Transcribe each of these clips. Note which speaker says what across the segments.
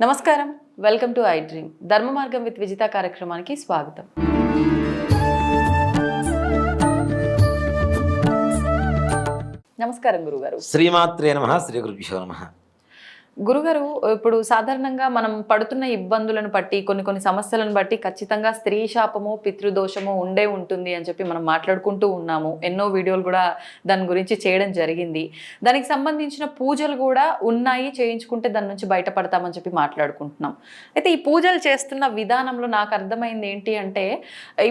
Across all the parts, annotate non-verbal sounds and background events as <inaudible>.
Speaker 1: నమస్కారం. Welcome to I dream ధర్మ మార్గం విత్ విజిత కార్యక్రమానికి స్వాగతం. నమస్కారం గురుగారు.
Speaker 2: శ్రీమాత్రే నమ శ్రీ గురుభ్యో నమ.
Speaker 1: గురుగారు ఇప్పుడు సాధారణంగా మనం పడుతున్న ఇబ్బందులను బట్టి కొన్ని కొన్ని సమస్యలను బట్టి ఖచ్చితంగా స్త్రీ శాపము పితృదోషము ఉండే ఉంటుంది అని చెప్పి మనం మాట్లాడుకుంటూ ఉన్నాము. ఎన్నో వీడియోలు కూడా దాని గురించి చేయడం జరిగింది. దానికి సంబంధించిన పూజలు కూడా ఉన్నాయి. చేయించుకుంటే దాని నుంచి బయటపడతామని చెప్పి మాట్లాడుకుంటున్నాం. అయితే ఈ పూజలు చేస్తున్న విధానంలో నాకు అర్థమైంది ఏంటి అంటే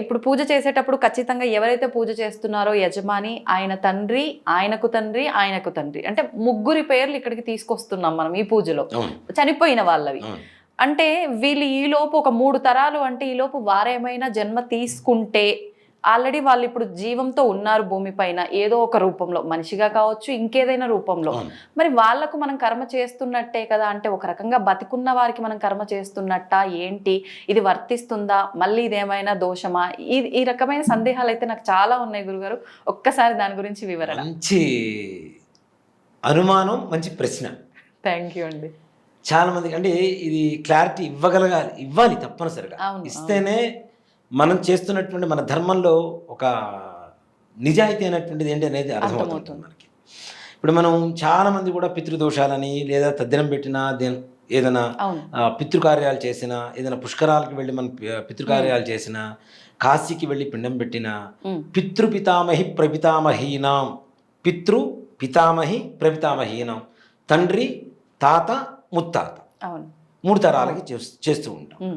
Speaker 1: ఇప్పుడు పూజ చేసేటప్పుడు ఖచ్చితంగా ఎవరైతే పూజ చేస్తున్నారో యజమాని ఆయన తండ్రి ఆయనకు తండ్రి ఆయనకు తండ్రి. అంటే ముగ్గురి పేర్లు ఇక్కడికి తీసుకొస్తున్నాం మనం ఈ పూజలో. చనిపోయిన వాళ్ళవి. అంటే వీళ్ళు ఈ లోపు ఒక మూడు తరాలు అంటే ఈ లోపు వారేమైనా జన్మ తీసుకుంటే ఆల్రెడీ వాళ్ళు ఇప్పుడు జీవంతో ఉన్నారు భూమిపైన ఏదో ఒక రూపంలో. మనిషిగా కావచ్చు ఇంకేదైనా రూపంలో. మరి వాళ్ళకు మనం కర్మ చేస్తున్నట్టే కదా? అంటే ఒక రకంగా బతికున్న వారికి మనం కర్మ చేస్తున్నట్ట? ఏంటి? ఇది వర్తిస్తుందా? మళ్ళీ ఇదేమైనా దోషమా? ఈ ఈ రకమైన సందేహాలు అయితే నాకు చాలా ఉన్నాయి గురుగారు. ఒక్కసారి దాని గురించి వివరణ.
Speaker 2: మంచి అనుమానం మంచి ప్రశ్న.
Speaker 1: థ్యాంక్ యూ అండి.
Speaker 2: చాలా మందికి అంటే ఇది క్లారిటీ ఇవ్వగలగాలి ఇవ్వాలి తప్పనిసరిగా. ఇస్తేనే మనం చేస్తున్నటువంటి మన ధర్మంలో ఒక నిజాయితీ అనేటువంటిది ఏంటి అనేది అర్థమవుతుంది. మనకి. ఇప్పుడు మనం చాలా మంది కూడా పితృదోషాలని లేదా తద్దినం పెట్టినా ఏదైనా పితృకార్యాలు చేసిన ఏదైనా పుష్కరాలకు వెళ్ళి మనం పితృకార్యాలు చేసిన కాశీకి వెళ్ళి పిండం పెట్టిన పితృపితామహి ప్రపితామహీనాం. పితృ పితామహి ప్రపితామహీనాం. తండ్రి తాత ముత్తాత.
Speaker 1: అవును.
Speaker 2: మూడు తరాలకి చేస్- చేస్తూ ఉంటాం.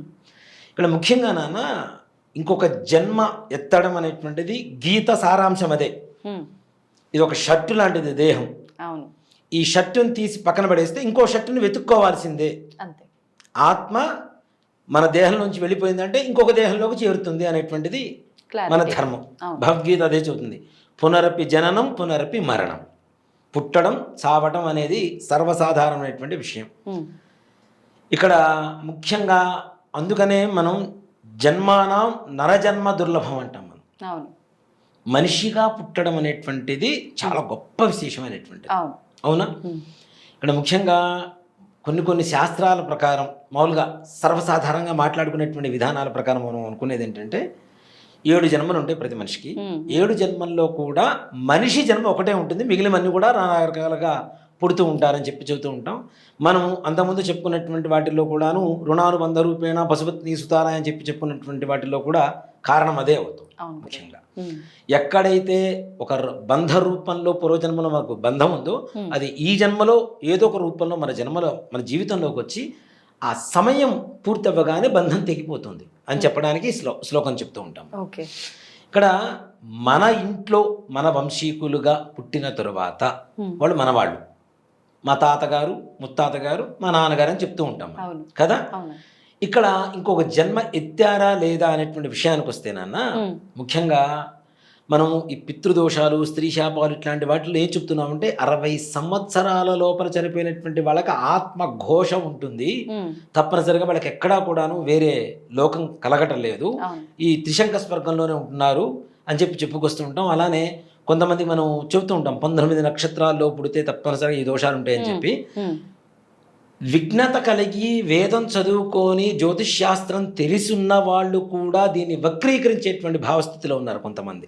Speaker 2: ఇక్కడ ముఖ్యంగా నాన్న ఇంకొక జన్మ ఎత్తడం అనేటువంటిది గీత సారాంశం అదే. ఇది ఒక షర్టు లాంటిది దేహం.
Speaker 1: అవును.
Speaker 2: ఈ షర్టును తీసి పక్కన పడేస్తే ఇంకో షర్టుని వెతుక్కోవాల్సిందే.
Speaker 1: అంతే.
Speaker 2: ఆత్మ మన దేహం నుంచి వెళ్ళిపోయిందంటే ఇంకొక దేహంలోకి చేరుతుంది అనేటువంటిది మన ధర్మం. భగవద్గీత అదే చెబుతుంది. పునరపి జననం పునరపి మరణం. పుట్టడం సావటం అనేది సర్వసాధారణమైనటువంటి విషయం. ఇక్కడ ముఖ్యంగా అందుకనే మనం జన్మానం నరజన్మ దుర్లభం అంటాం మనం. మనిషిగా పుట్టడం అనేటువంటిది చాలా గొప్ప విశేషమైనటువంటిది.
Speaker 1: అవును.
Speaker 2: ఇక్కడ ముఖ్యంగా కొన్ని కొన్ని శాస్త్రాల ప్రకారం మామూలుగా సర్వసాధారణంగా మాట్లాడుకునేటువంటి విధానాల ప్రకారం మనం అనుకునేది ఏంటంటే ఏడు జన్మలు ఉంటాయి ప్రతి మనిషికి. ఏడు జన్మల్లో కూడా మనిషి జన్మ ఒకటే ఉంటుంది. మిగిలినవన్నీ కూడా నానా రకాలుగా పుడుతూ ఉంటారని చెప్పి చెబుతూ ఉంటాం. మనం అంతకుముందు చెప్పుకున్నటువంటి వాటిల్లో కూడాను రుణానుబంధ రూపేణ పశుపత్ని సుతారా అని చెప్పి చెప్పుకున్నటువంటి వాటిల్లో కూడా కారణం అదే అవుతుంది ముఖ్యంగా. ఎక్కడైతే ఒక బంధ రూపంలో పూర్వజన్మలో మనకు బంధం ఉందో. అది ఈ జన్మలో ఏదో ఒక రూపంలో మన జన్మలో మన జీవితంలోకి వచ్చి ఆ సమయం పూర్తి అవ్వగానే బంధం తెగిపోతుంది అని చెప్పడానికి శ్లో శ్లోకం చెప్తూ ఉంటాం.
Speaker 1: ఓకే.
Speaker 2: ఇక్కడ మన ఇంట్లో మన వంశీకులుగా పుట్టిన తరువాత
Speaker 1: ఉమ్,
Speaker 2: వాళ్ళు మనవాళ్ళు. మా తాతగారు ముత్తాతగారు మా నాన్నగారు అని చెప్తూ ఉంటాం కదా? ఇక్కడ ఇంకొక జన్మ ఎత్తారా లేదా అనేటువంటి విషయానికి వస్తేనన్న
Speaker 1: ఉమ్,
Speaker 2: ముఖ్యంగా మనము ఈ పితృదోషాలు స్త్రీ శాపాలు ఇట్లాంటి వాటిలో ఏం చెప్తున్నామంటే అరవై సంవత్సరాల లోపల చనిపోయినటువంటి వాళ్ళకి ఆత్మ ఘోష ఉంటుంది. తప్పనిసరిగా వాళ్ళకి ఎక్కడా కూడాను వేరే లోకం కలగటం లేదు ఈ త్రిశంక స్వర్గంలోనే ఉంటున్నారు అని చెప్పి చెప్పుకొస్తూ ఉంటాం. అలానే కొంతమంది మనం చెబుతూ ఉంటాం పంతొమ్మిది నక్షత్రాల్లో పుడితే తప్పనిసరిగా ఈ దోషాలు ఉంటాయని చెప్పి. విఘ్నత కలిగి వేదం చదువుకొని జ్యోతిష్ శాస్త్రం తెలిసున్న వాళ్ళు కూడా దీన్ని వక్రీకరించేటువంటి భావస్థితిలో ఉన్నారు కొంతమంది.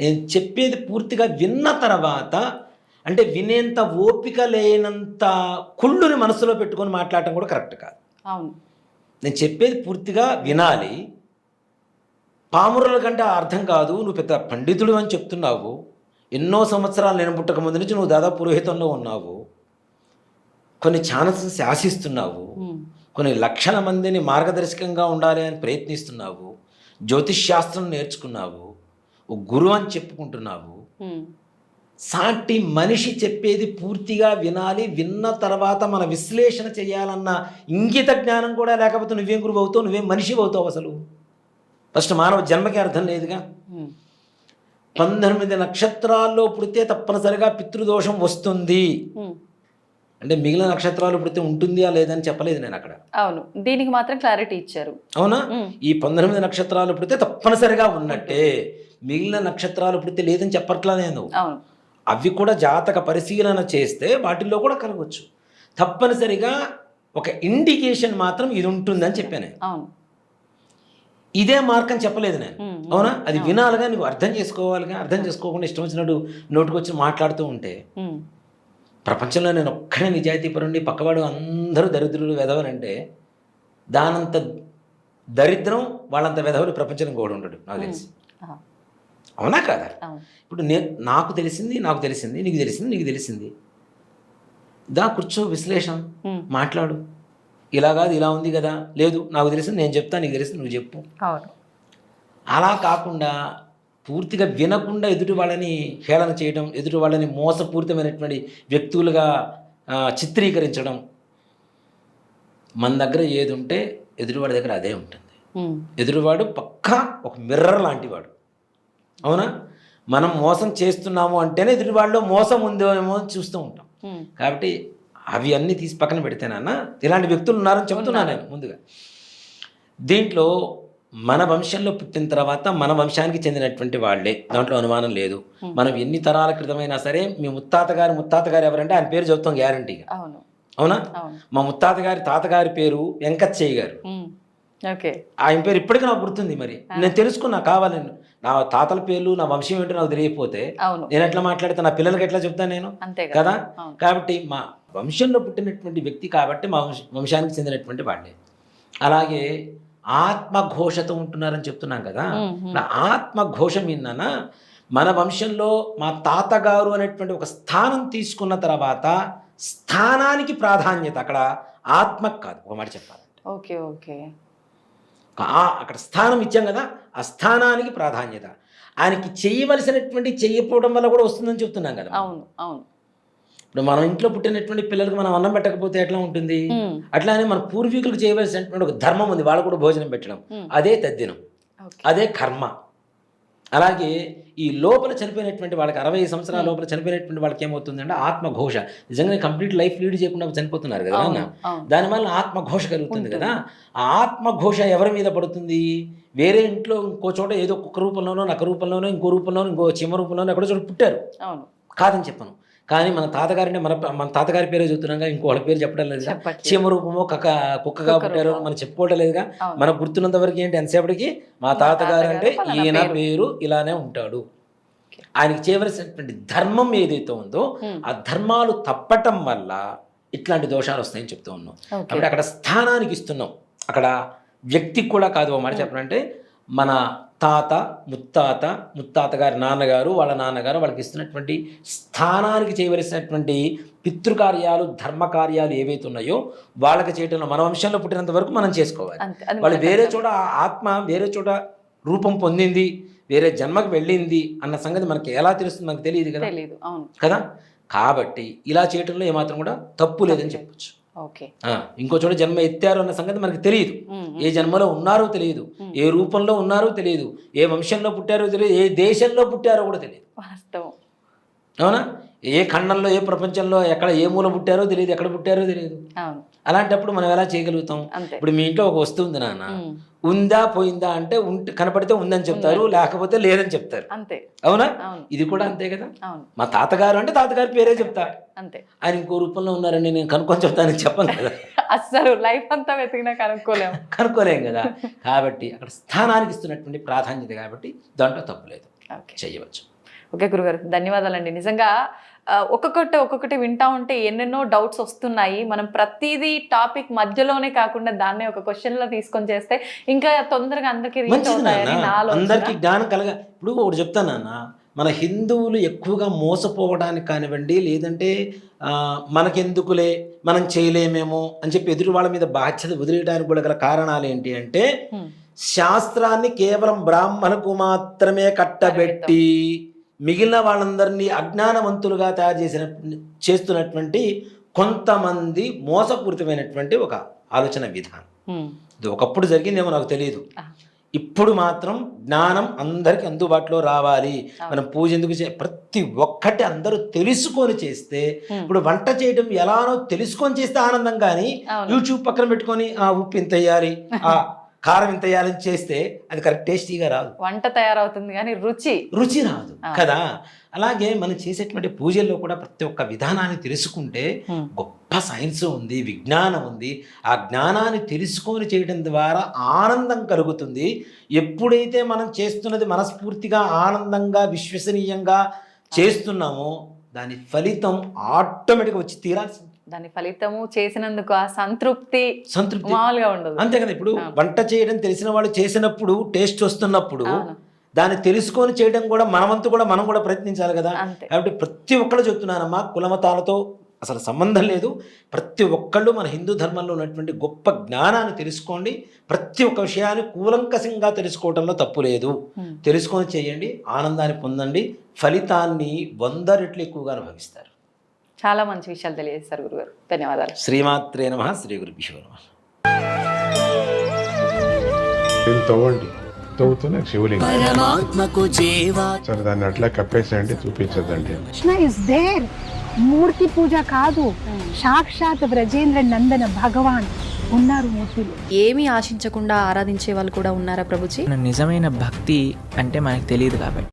Speaker 2: నేను చెప్పేది పూర్తిగా విన్న తర్వాత అంటే వినేంత ఓపిక లేనంత కుళ్ళుని మనసులో పెట్టుకొని మాట్లాడటం కూడా కరెక్ట్ కాదు.
Speaker 1: అవును.
Speaker 2: నేను చెప్పేది పూర్తిగా వినాలి. పామురుల కంటే అర్థం కాదు. నువ్వు పెద్ద పండితుడు అని చెప్తున్నావు. ఎన్నో సంవత్సరాలు నేను పుట్టక ముందు నుంచి నువ్వు దాదాపు పురోహితంలో ఉన్నావు. కొన్ని ఛానల్స్ శాసిస్తున్నావు కొన్ని లక్షల మందిని మార్గదర్శకంగా ఉండాలి అని ప్రయత్నిస్తున్నావు. జ్యోతిష్ శాస్త్రం నేర్చుకున్నావు. ఓ గురువు అని చెప్పుకుంటున్నావు. సాటి మనిషి చెప్పేది పూర్తిగా వినాలి విన్న తర్వాత మన విశ్లేషణ చేయాలన్న ఇంగిత జ్ఞానం కూడా లేకపోతే నువ్వేం గురువు అవుతావు నువ్వేం మనిషి అవుతావు అసలు? ఫస్ట్ మానవ జన్మకి అర్థం లేదుగా? పంతొమ్మిది నక్షత్రాల్లో పుడితే తప్పనిసరిగా పితృదోషం వస్తుంది. అంటే మిగిలిన నక్షత్రాలు పుడితే ఉంటుందా లేదని చెప్పలేదు నేను అక్కడ.
Speaker 1: అవును. దీనికి మాత్రం క్లారిటీ ఇచ్చారు.
Speaker 2: అవునా? ఈ పంతొమ్మిది నక్షత్రాలు పుడితే తప్పనిసరిగా ఉన్నట్టే. మిగిలిన నక్షత్రాలు పుడితే లేదని చెప్పట్లా నేను. అవి కూడా జాతక పరిశీలన చేస్తే వాటిల్లో కూడా కలగవచ్చు తప్పనిసరిగా ఒక ఇండికేషన్ మాత్రం ఇది ఉంటుందని చెప్పాను.
Speaker 1: అవును.
Speaker 2: ఇదే మార్క్ అని చెప్పలేదు నేను. అవునా? అది వినాలిగా నువ్వు అర్థం చేసుకోవాలిగా అర్థం చేసుకోకుండా ఇష్టం వచ్చినట్టు నోటికి వచ్చి మాట్లాడుతూ ఉంటే ప్రపంచంలో నేను ఒక్కడే నిజాయితీపరుండి పక్కవాడు అందరూ దరిద్రులు వెధవనంటే దానంత దరిద్రం వాళ్ళంత వెధవలు ప్రపంచం కూడా ఉండడు నాకు తెలిసి. అవునా కాదా? ఇప్పుడు నేను నాకు తెలిసింది నాకు తెలిసింది నీకు తెలిసింది నీకు తెలిసింది. దా కూర్చో విశ్లేషణ మాట్లాడు. ఇలా కాదు ఇలా ఉంది కదా లేదు నాకు తెలిసింది నేను చెప్తా నీకు తెలిసింది నువ్వు చెప్పు. అలా కాకుండా పూర్తిగా వినకుండా ఎదుటి వాళ్ళని హేళన చేయడం ఎదుటి వాళ్ళని మోసపూరితమైనటువంటి వ్యక్తులుగా చిత్రీకరించడం. మన దగ్గర ఏది ఉంటే ఎదుటివాడి దగ్గర అదే ఉంటుంది. ఎదురువాడు పక్కా ఒక మిర్రర్ లాంటివాడు. అవునా? మనం మోసం చేస్తున్నాము అంటేనే ఎదుటివాడిలో మోసం ఉందో ఏమో అని చూస్తూ ఉంటాం. కాబట్టి అవి అన్నీ తీసి పక్కన పెడితేనన్నా ఇలాంటి వ్యక్తులు ఉన్నారని చెప్తున్నాను నేను ముందుగా. దీంట్లో మన వంశంలో పుట్టిన తర్వాత మన వంశానికి చెందినటువంటి వాళ్ళే. దాంట్లో అనుమానం లేదు. మనం ఎన్ని తరాల క్రితమైనా సరే మీ ముత్తాత గారి ముత్తాత గారు ఎవరంటే ఆయన పేరు చెప్తాం గ్యారంటీగా
Speaker 1: అవును.
Speaker 2: మా ముత్తాత గారి తాతగారి పేరు వెంకచ్చయ్య గారు.
Speaker 1: ఓకే
Speaker 2: ఆయన పేరు ఇప్పటికీ నాకు గుర్తుంది మరి. నేను తెలుసుకున్నా కావాలని నా తాతల పేర్లు నా వంశం ఏంటో నాకు తెలియకపోతే నేను ఎట్లా మాట్లాడితే నా పిల్లలకి ఎట్లా చెప్తాను నేను?
Speaker 1: కదా.
Speaker 2: కాబట్టి మా వంశంలో పుట్టినటువంటి వ్యక్తి కాబట్టి మా వంశ వంశానికి చెందినటువంటి వాళ్ళే. అలాగే ఆత్మఘోషతో ఉంటున్నారని చెప్తున్నాం కదా. ఆత్మఘోష మీదన మన వంశంలో మా తాతగారు అనేటువంటి ఒక స్థానం తీసుకున్న తర్వాత స్థానానికి ప్రాధాన్యత అక్కడ ఆత్మకు కాదు. ఒక మాట చెప్పాలంటే.
Speaker 1: Okay okay.
Speaker 2: అక్కడ స్థానం ఇచ్చాం కదా ఆ స్థానానికి ప్రాధాన్యత. ఆయనకి చేయవలసినటువంటి చేయకపోవడం వల్ల కూడా వస్తుందని చెప్తున్నాం కదా.
Speaker 1: అవును అవును.
Speaker 2: ఇప్పుడు మనం ఇంట్లో పుట్టినటువంటి పిల్లలకు మనం అన్నం పెట్టకపోతే ఎట్లా ఉంటుంది? అట్లానే మన పూర్వీకులకు చేయవలసినటువంటి ఒక ధర్మం ఉంది. వాళ్ళు కూడా భోజనం పెట్టడం. అదే తద్దినం. అదే కర్మ. అలాగే ఈ లోపల చనిపోయినటువంటి వాళ్ళకి అరవై సంవత్సరాల లోపల చనిపోయినటువంటి వాళ్ళకి ఏమవుతుందంటే ఆత్మఘోష. నిజంగా కంప్లీట్ లైఫ్ లీడ్ చేయకుండా చనిపోతున్నారు కదా అన్న? దానివల్ల ఆత్మఘోష కలుగుతుంది కదా? ఆ ఆత్మఘోష ఎవరి మీద పడుతుంది? వేరే ఇంట్లో ఇంకో చోట ఏదో కుక్క రూపంలోనో నక్క రూపంలోనో ఇంకో రూపంలోనో ఇంకో చిమ్మ రూపంలోనో ఎక్కడో చోట పుట్టారు. కాదని చెప్పను. కానీ మన తాతగారిని మన మన తాతగారి పేరే చెప్తున్నాం కదా ఇంకో వాళ్ళ పేరు చెప్పడం లేదు
Speaker 1: చెప్పట్లేదు.
Speaker 2: చీమ రూపమో కక్క కుక్కగా
Speaker 1: కుక్క
Speaker 2: పుట్టారు. మనం చెప్పుకోవటం లేదుగా మనకు గుర్తున్నంత వరకు ఏంటి ఎంతసేపటికి మా తాతగారు అంటే ఈయన
Speaker 1: పేరు.
Speaker 2: ఇలానే ఉంటాడు. ఆయనకి చేయవలసినటువంటి ధర్మం ఏదైతే ఉందో ఆ ధర్మాలు తప్పటం వల్ల ఇట్లాంటి దోషాలు వస్తాయని చెప్తూ ఉన్నాం. అప్పుడు అక్కడ స్థానానికి ఇస్తున్నాం. అక్కడ వ్యక్తికి కూడా కాదు మాట చెప్పాలంటే మన తాత ముత్తాత ముత్తాత గారి నాన్నగారు వాళ్ళ నాన్నగారు వాళ్ళకి ఇస్తున్నటువంటి స్థానానికి చేయవలసినటువంటి పితృకార్యాలు ధర్మకార్యాలు ఏవైతే ఉన్నాయో వాళ్ళకి చేయటంలో మన వంశంలో పుట్టినంత వరకు మనం చేసుకోవాలి. వాళ్ళు వేరే. చోట ఆత్మ వేరే చోట రూపం పొందింది వేరే జన్మకు వెళ్ళింది అన్న సంగతి మనకి ఎలా తెలుస్తుంది మనకు తెలియదు కదా? కదా? కాబట్టి ఇలా చేయటంలో ఏమాత్రం కూడా తప్పు లేదని చెప్పొచ్చు. ఇంకో చోట జన్మ ఎత్తారు అన్న సంగతి మనకు తెలియదు. ఏ జన్మలో ఉన్నారో తెలియదు. ఏ రూపంలో ఉన్నారో తెలియదు. ఏ వంశంలో పుట్టారో తెలియదు. ఏ దేశంలో పుట్టారో కూడా తెలియదు.
Speaker 1: వాస్తవం.
Speaker 2: అవునా? ఏ ఖండంలో ఏ ప్రపంచంలో ఎక్కడ ఏ మూల పుట్టారో తెలియదు ఎక్కడ పుట్టారో తెలియదు. అలాంటప్పుడు మనం ఎలా చేయగలుగుతాం? ఇప్పుడు మీ ఇంట్లో ఒక వస్తువు ఉంది నాన్న ఉందా పోయిందా అంటే కనపడితే ఉందని చెప్తారు లేకపోతే లేదని చెప్తారు.
Speaker 1: అంతే.
Speaker 2: అవునా? ఇది కూడా అంతే కదా? మా తాతగారు అంటే తాతగారి పేరే చెప్తా.
Speaker 1: అంతే.
Speaker 2: ఆయన ఇంకో రూపంలో ఉన్నారని నేను కనుక్కొని చెప్తానని చెప్పను కదా. <laughs>
Speaker 1: అస్సలు లైఫ్ అంతా వెతికినా కనుక్కోలేము <laughs>
Speaker 2: కనుక్కోలేం కదా. కాబట్టి అక్కడ స్థానానికి ఇస్తున్నటువంటి ప్రాధాన్యత కాబట్టి దాంట్లో తప్పు లేదు.
Speaker 1: ఓకే.
Speaker 2: చేయవచ్చు.
Speaker 1: ఓకే గురుగారు ధన్యవాదాలండి. నిజంగా ఒక్కొక్కటి ఒక్కొక్కటి వింటా ఉంటే ఎన్నెన్నో డౌట్స్ వస్తున్నాయి. మనం ప్రతిదీ టాపిక్ మధ్యలోనే కాకుండా దాన్నే ఒక క్వశ్చన్లో తీసుకొని చేస్తే ఇంకా తొందరగా అందరికి రీచ్ అవుతాయని
Speaker 2: అందరికీ జ్ఞానం కలగ ఇప్పుడు ఒకటి చెప్తాను మన హిందువులు ఎక్కువగా మోసపోవడానికి కానివ్వండి లేదంటే మనకెందుకులే మనం చేయలేమేమో అని చెప్పి ఎదురు వాళ్ళ మీద బాధ్యత వదిలేయడానికి కూడా గల కారణాలు ఏంటి అంటే. శాస్త్రాన్ని కేవలం బ్రాహ్మణకు మాత్రమే కట్టబెట్టి. మిగిలిన వాళ్ళందరినీ అజ్ఞానవంతులుగా తయారు చేసిన చేస్తున్నటువంటి కొంతమంది మోసపూరితమైనటువంటి ఒక ఆలోచన విధానం. ఇది ఒకప్పుడు జరిగిందేమో నాకు తెలియదు. ఇప్పుడు మాత్రం జ్ఞానం అందరికి అందుబాటులో రావాలి. మనం పూజ ఎందుకు చే ప్రతి ఒక్కటి అందరూ తెలుసుకొని చేస్తే. ఇప్పుడు వంట చేయడం ఎలానో తెలుసుకొని చేస్తే ఆనందం కానీ యూట్యూబ్ పక్కన పెట్టుకొని ఆ ఉప్పు ఇంత వేయాలి ఆ <laughs> కారం ఇంత వేయాలని చేస్తే అది కరెక్ట్ టేస్టీగా రాదు.
Speaker 1: వంట తయారవుతుంది కానీ రుచి.
Speaker 2: రుచి రాదు. కదా? అలాగే మనం చేసేటువంటి పూజల్లో కూడా ప్రతి ఒక్క విధానాన్ని తెలుసుకుంటే. గొప్ప సైన్స్ ఉంది విజ్ఞానం ఉంది. ఆ జ్ఞానాన్ని తెలుసుకొని చేయడం ద్వారా ఆనందం కలుగుతుంది. ఎప్పుడైతే మనం చేస్తున్నది మనస్ఫూర్తిగా ఆనందంగా విశ్వసనీయంగా చేస్తున్నామో దాని ఫలితం ఆటోమేటిక్గా వచ్చి తీరాల్సింది.
Speaker 1: దాని ఫలితము చేసినందుకు ఆ సంతృప్తి
Speaker 2: సంతృప్తి.
Speaker 1: మామూలుగా ఉండదు.
Speaker 2: అంతే కదా ఇప్పుడు. వంట చేయడం తెలిసిన వాళ్ళు చేసినప్పుడు టేస్ట్ వస్తున్నప్పుడు. దాన్ని తెలుసుకొని చేయడం కూడా మనవంతు కూడా మనం కూడా ప్రయత్నించాలి కదా. కాబట్టి ప్రతి ఒక్కళ్ళు చెప్తున్నానమ్మా కులమతాలతో అసలు సంబంధం లేదు. ప్రతి ఒక్కళ్ళు మన హిందూ ధర్మంలో ఉన్నటువంటి గొప్ప జ్ఞానాన్ని తెలుసుకోండి. ప్రతి ఒక్క విషయాన్ని కూలంకషంగా తెలుసుకోవడంలో తప్పు లేదు. తెలుసుకొని చేయండి ఆనందాన్ని పొందండి. ఫలితాన్ని వంద రెట్లు ఎక్కువగా అనుభవిస్తారు.
Speaker 1: చాలా మంచి విషయాలు తెలియజేస్తారు గురుగారు. ధన్యవాదాలు.
Speaker 2: శ్రీమాత్రే నమ శ్రీ గురుభీశ్వర నమ.
Speaker 3: దీన్ని తవ్వండి. తవ్వుతూనే శివలింగం.
Speaker 4: పరమాత్మకు జీవా.
Speaker 3: సరే దాన్ని అట్లా కప్పేసేయండి చూపించదండి
Speaker 5: కృష్ణ ఇస్ దేర్ మూర్తి పూజ కాదు. సాక్షాత్ బ్రజేంద్ర నందన భగవాన్ ఉన్నారు మూర్తిలో.
Speaker 6: ఏమీ ఆశించకుండా ఆరాధించే వాళ్ళు కూడా ఉన్నారా ప్రభుజీ?
Speaker 4: నిజమైన భక్తి అంటే మనకు తెలియదు కాబట్టి.